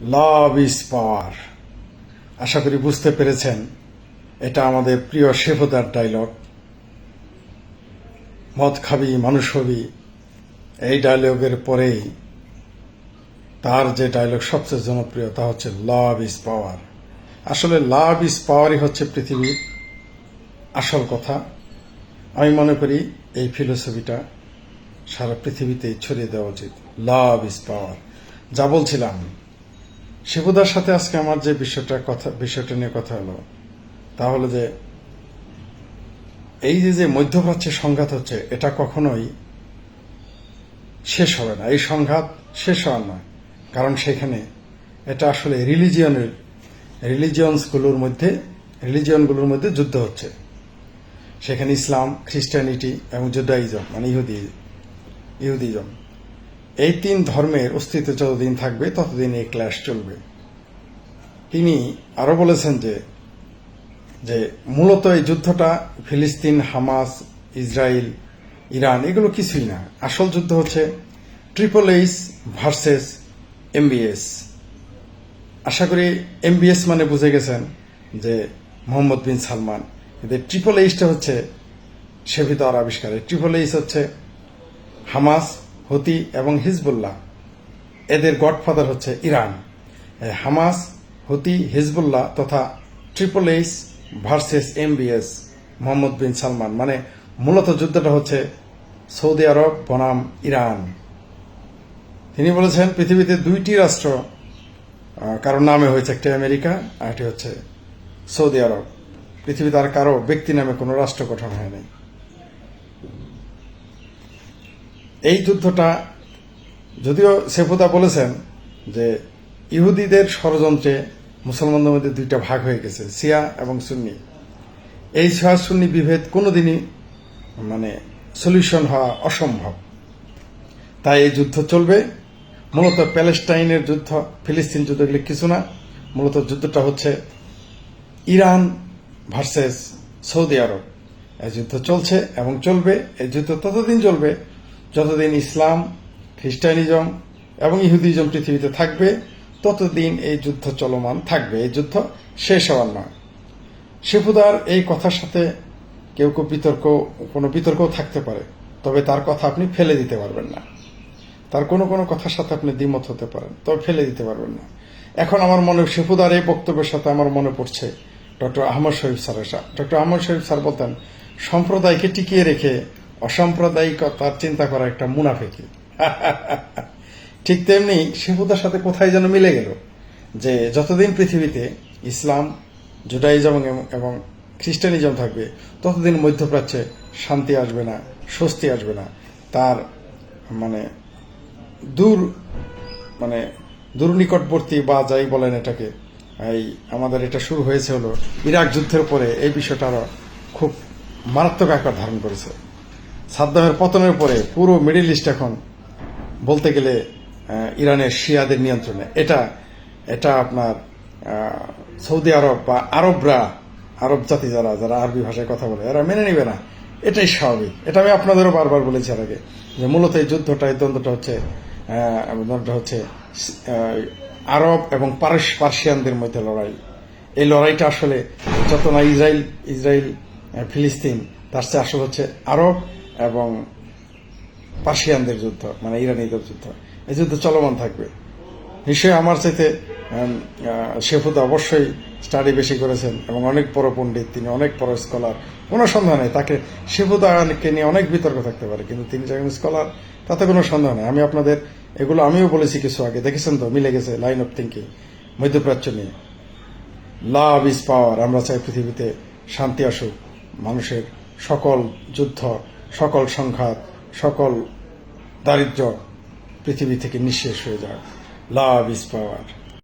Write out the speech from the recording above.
লাভ is পাওয়ার। আশা করি বুঝতে পেরেছেন, এটা আমাদের প্রিয় শেফদার ডায়লগ মদ খাবি, মানুষ হবি, এই ডায়লগের পরেই তার যে ডায়লগ সবচেয়ে জনপ্রিয়, তা হচ্ছে লাভ ইজ পাওয়ার। আসলে লাভ ইজ পাওয়ারই হচ্ছে পৃথিবীর আসল কথা। আমি মনে করি এই ফিলোসফিটা সারা পৃথিবীতে ছড়িয়ে দেওয়া উচিত। Love is power. যা বলছিলাম শিবুদার সাথে আজকে আমার যে বিষয়টা কথা, বিষয়টা নিয়ে কথা হলো, তা হলো যে এই যে যে মধ্যপ্রাচ্যে সংঘাত হচ্ছে, এটা কখনোই শেষ হবে না। এই সংঘাত শেষ হওয়ার নয়। কারণ সেখানে এটা আসলে রিলিজিয়নের, রিলিজিয়নসগুলোর মধ্যে, রিলিজিয়নগুলোর মধ্যে যুদ্ধ হচ্ছে। সেখানে ইসলাম, খ্রিস্টানিটি এবং জুডাইজম মানে ইহুদি, ইহুদিজম। এই তিন ধর্মের অস্তিত্ব যতদিন থাকবে, ততদিন এই ক্ল্যাশ চলবে। তিনি আরও বলেছেন যে যে মূলত এই যুদ্ধটা ফিলিস্তিন, হামাস ইসরায়েল ইরান, এগুলো কিছুই না। আসল যুদ্ধ হচ্ছে ট্রিপল এইচ ভার্সেস এমবিএস। আশা করি এমবিএস মানে বুঝে গেছেন যে মোহাম্মদ বিন সালমান। এদের ট্রিপল এইচটা হচ্ছে সেভিতার আবিষ্কারের ট্রিপল এইচ হচ্ছে হামাস হুতি এবং হিজবুল্লাহ। এদের গডফাদার হচ্ছে ইরান। হামাস, হুতি, হিজবুল্লাহ তথা triple H versus MBS Mohammed bin Salman. মানে মূলত যুদ্ধটা হচ্ছে সৌদি আরব বনাম ইরান। তিনি বলেছেন, পৃথিবীতে দুইটি রাষ্ট্র কারও নামে হয়েছে একটি আমেরিকা, আর একটি হচ্ছে সৌদি আরব। পৃথিবীতে আর কারও ব্যক্তি নামে কোনো রাষ্ট্র গঠন হয় নাই এই যুদ্ধটা যদিও সেফুদা বলেছেন যে ইহুদিদের ষড়যন্ত্রে মুসলমানদের মধ্যে দুইটা ভাগ হয়ে গেছে সিয়া এবং সুন্নি। এই সিয়া সুন্নি বিভেদ কোনোদিনই মানে সলিউশন হওয়া অসম্ভব। তাই এই যুদ্ধ চলবে। মূলত প্যালেস্টাইনের যুদ্ধ, ফিলিস্তিন যুদ্ধ এগুলি কিছু না। মূলত যুদ্ধটা হচ্ছে ইরান ভার্সেস সৌদি আরব। এই যুদ্ধ চলছে এবং চলবে। এই যুদ্ধ ততদিন চলবে যতদিন ইসলাম, খ্রিস্টানিজম এবং ইহুদিজম পৃথিবীতে থাকবে, ততদিন এই যুদ্ধ চলমান থাকবে। এই যুদ্ধ শেষ হওয়ার নয়। শিবুদার এই কথার সাথে কেউ কেউ বিতর্ক, কোনো বিতর্কও থাকতে পারে, তবে তার কথা আপনি ফেলে দিতে পারবেন না। তার কোনো কোনো কথার সাথে আপনি দ্বিমত হতে পারেন, তবে ফেলে দিতে পারবেন না। এখন আমার মনে, শিবুদার এই বক্তব্যের সাথে আমার মনে পড়ছে ডক্টর আহমদ শহীদ স্যারের ডক্টর আহমদ শহীদ স্যার বলতেন, সম্প্রদায়কে টিকিয়ে রেখে অসাম্প্রদায়িকতার চিন্তা করা একটা মুনাফেকি। ঠিক তেমনি শিবুদার সাথে কোথায় যেন মিলে গেল যে যতদিন পৃথিবীতে ইসলাম জুডাইজম এবং- খ্রিস্টানিজম থাকবে, ততদিন মধ্যপ্রাচ্যে শান্তি আসবে না, স্বস্তি আসবে না। তার মানে দূর মানে দূরনিকটবর্তী বা যাই বলেন এটাকে, এই আমাদের এটা শুরু হয়েছে হলো ইরাক যুদ্ধের পরে এই বিষয়টা আরও খুব মারাত্মক আকার ধারণ করেছে। সাদ্দামের পতনের পরে পুরো মিডিল ইস্ট এখন বলতে গেলে ইরানের শিয়াদের নিয়ন্ত্রণে। এটা এটা আপনার সৌদি আরব বা আরবরা, আরব জাতি যারা যারা আরবি ভাষায় কথা বলে, এরা মেনে নিবে না। এটাই স্বাভাবিক। এটা আমি আপনাদেরও বারবার বলেছি এর আগে, যে মূলত এই যুদ্ধটা, এই দ্বন্দ্বটা হচ্ছে দ্বন্দ্বটা হচ্ছে আরব এবং পারস, পার্সিয়ানদের মধ্যে লড়াই। এই লড়াইটা আসলে যত না ইসরায়েল ইসরায়েল ফিলিস্তিন, তার চেয়ে আসলে হচ্ছে আরব এবং পার্সিয়ানদের যুদ্ধ মানে ইরানিদের যুদ্ধ। এই যুদ্ধ চলমান থাকবে। নিশ্চয়ই আমার চাইতে শেফুদ অবশ্যই স্টাডি বেশি করেছেন এবং অনেক বড় পণ্ডিত, তিনি অনেক বড় স্কলার। কোনো সন্দেহ নেই, তাকে শেফুদাকে নিয়ে অনেক বিতর্ক থাকতে পারে, কিন্তু তিনি যে স্কলার, তাতে কোনো সন্দেহ নেই। আমি আপনাদের এগুলো আমিও বলেছি কিছু আগে, দেখেছেন তো? মিলে গেছে লাইন অফ থিঙ্কিং মধ্যপ্রাচ্য নিয়ে। লাভ ইজ পাওয়ার আমরা চাই পৃথিবীতে শান্তি আসুক, মানুষের সকল যুদ্ধ সকল সংঘাত সকল দারিদ্র পৃথিবী থেকে নিঃশেষ হয়ে যায়। Love is power.